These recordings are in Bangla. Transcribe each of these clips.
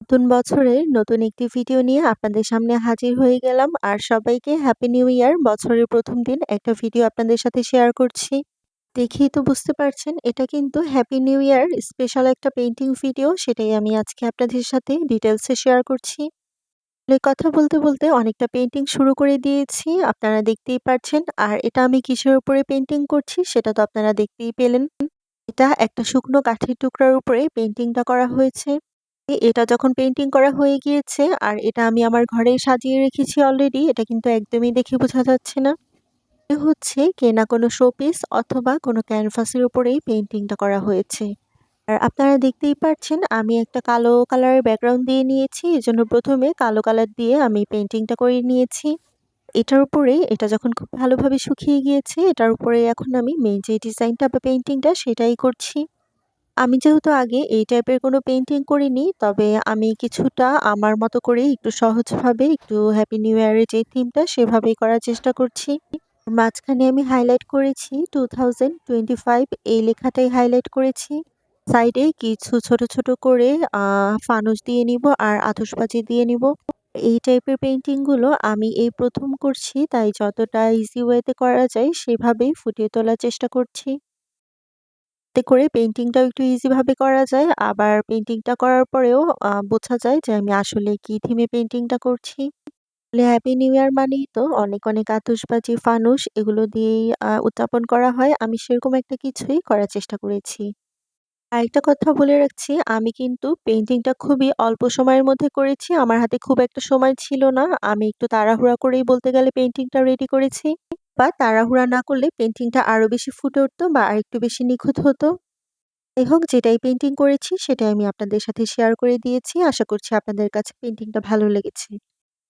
নতুন বছরে নতুন একটি ভিডিও নিয়ে আপনাদের সামনে হাজির হয়ে গেলাম। আর সবাইকে হ্যাপি নিউ ইয়ার বছরের প্রথম দিন একটা ভিডিও আপনাদের সাথে শেয়ার করছি। দেখেই তো বুঝতে পারছেন, এটা কিন্তু হ্যাপি নিউ ইয়ার স্পেশাল একটা পেন্টিং ভিডিও সেটাই আমি আজকে আপনাদের সাথে ডিটেলসে শেয়ার করছি। কথা বলতে বলতে অনেকটা পেন্টিং শুরু করে দিয়েছি, আপনারা দেখতেই পারছেন। আর এটা আমি কিসের উপরে পেন্টিং করছি, সেটা তো আপনারা দেখতেই পেলেন। এটা একটা শুকনো কাঠের টুকরার উপরে পেন্টিংটা করা হয়েছে। এটা যখন পেন্টিং করা হয়ে গিয়েছে, আর এটা আমি আমার ঘরে সাজিয়ে রেখেছি অলরেডি এটা কিন্তু একদমই দেখে বোঝা যাচ্ছে না। হচ্ছে কেনা কোনো শোপিস অথবা কোনো ক্যানভাসের উপরেই পেন্টিংটা করা হয়েছে। আর আপনারা দেখতেই পাচ্ছেন আমি একটা কালো কালারের ব্যাকগ্রাউন্ড দিয়ে নিয়েছি এজন্য প্রথমে কালো কালার দিয়ে আমি পেন্টিংটা করে নিয়েছি। এটার উপরে, এটা যখন খুব ভালোভাবে শুকিয়ে গিয়েছে, এটার উপরে এখন আমি মেন যে ডিজাইনটা বা পেন্টিংটা সেটাই করছি। আমি যেহেতু আগে এই টাইপের কোনো পেন্টিং করিনি, তবে আমি কিছুটা আমার মতো করে একটু সহজভাবে একটু হ্যাপি নিউ ইয়ারের যে থিমটা সেভাবেই করার চেষ্টা করছি। মাঝখানে আমি হাইলাইট করেছি টু থাউজেন্ড টোয়েন্টি ফাইভ এই লেখাটাই হাইলাইট করেছি। সাইডে কিছু ছোট ছোট করে ফানুস দিয়ে নিব আর আতসবাজি দিয়ে নিব। এই টাইপের পেন্টিংগুলো আমি এই প্রথম করছি, তাই যতটা ইজি ওয়েতে করা যায় সেভাবেই ফুটিয়ে তোলার চেষ্টা করছি। এতে করে পেন্টিংটাও একটু ইজিভাবে করা যায়। আবার পেন্টিংটা করার পরেও বোঝা যায় যে আমি আসলে কি থিমে পেন্টিংটা করছি। হ্যাপি নিউ ইয়ার মানেই তো অনেক অনেক আতসবাজি ফানুস এগুলো দিয়েই উদযাপন করা হয়। আমি সেরকম একটা কিছুই করার চেষ্টা করেছি। আরেকটা কথা বলে রাখছি, আমি কিন্তু পেন্টিংটা খুবই অল্প সময়ের মধ্যে করেছি। আমার হাতে খুব একটা সময় ছিল না। আমি একটু তাড়াহুড়া করেই বলতে গেলে পেন্টিংটা রেডি করেছি। বা তাড়াহুড়া না করলে পেন্টিংটা আরও বেশি ফুটে উঠতো বা আরেকটু বেশি নিখুঁত হতো। যাই হোক, যেটাই পেন্টিং করেছি সেটাই আমি আপনাদের সাথে শেয়ার করে দিয়েছি। আশা করছি আপনাদের কাছে পেন্টিংটা ভালো লেগেছে।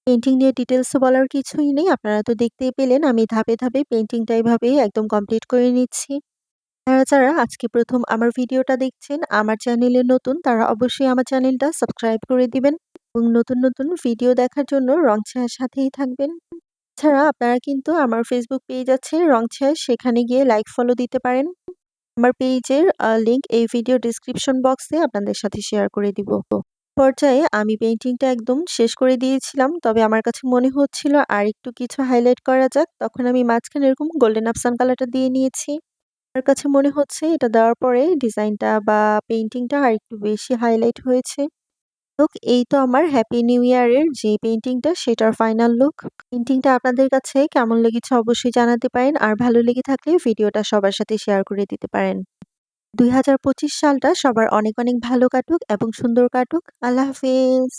পেন্টিং নিয়ে ডিটেলস বলার কিছুই নেই। আপনারা তো দেখতেই পেলেন, আমি ধাপে ধাপে পেন্টিংটা এভাবেই একদম কমপ্লিট করে নিচ্ছি। যারা যারা আজকে প্রথম আমার ভিডিওটা দেখছেন, আমার চ্যানেলে নতুন, তারা অবশ্যই আমার চ্যানেলটা সাবস্ক্রাইব করে দিবেন এবং নতুন নতুন ভিডিও দেখার জন্য রং ছায়ার সাথেই থাকবেন। ছাড়া আপনারা কিন্তু আমার ফেসবুক পেজ আছে রং ছায়া সেখানে গিয়ে লাইক ফলো দিতে পারেন। আমার পেজের লিংক এই ভিডিও ডিসক্রিপশন বক্সে আপনাদের সাথে শেয়ার করে দিব। পর্যায়ে আমি পেন্টিংটা একদম শেষ করে দিয়েছিলাম, তবে আমার কাছে মনে হচ্ছিল আর একটু কিছু হাইলাইট করা যাক। তখন আমি মাঝখানে এরকম গোল্ডেন আফসান কালারটা দিয়ে নিয়েছি। আমার কাছে মনে হচ্ছে এটা দেওয়ার পরে ডিজাইনটা বা পেন্টিংটা আর একটু বেশি হাইলাইট হয়েছে। লুক এই তো আমার হ্যাপি নিউ ইয়ারের যে পেন্টিংটা সেটার ফাইনাল লুক পেন্টিংটা আপনাদের কাছে কেমন লেগেছে অবশ্যই জানাতে পারেন, আর ভালো লেগে থাকলে ভিডিওটা সবার সাথে শেয়ার করে দিতে পারেন। দুই হাজার পঁচিশ সালটা সবার অনেক অনেক ভালো কাটুক এবং সুন্দর কাটুক। আল্লাহ হাফিজ।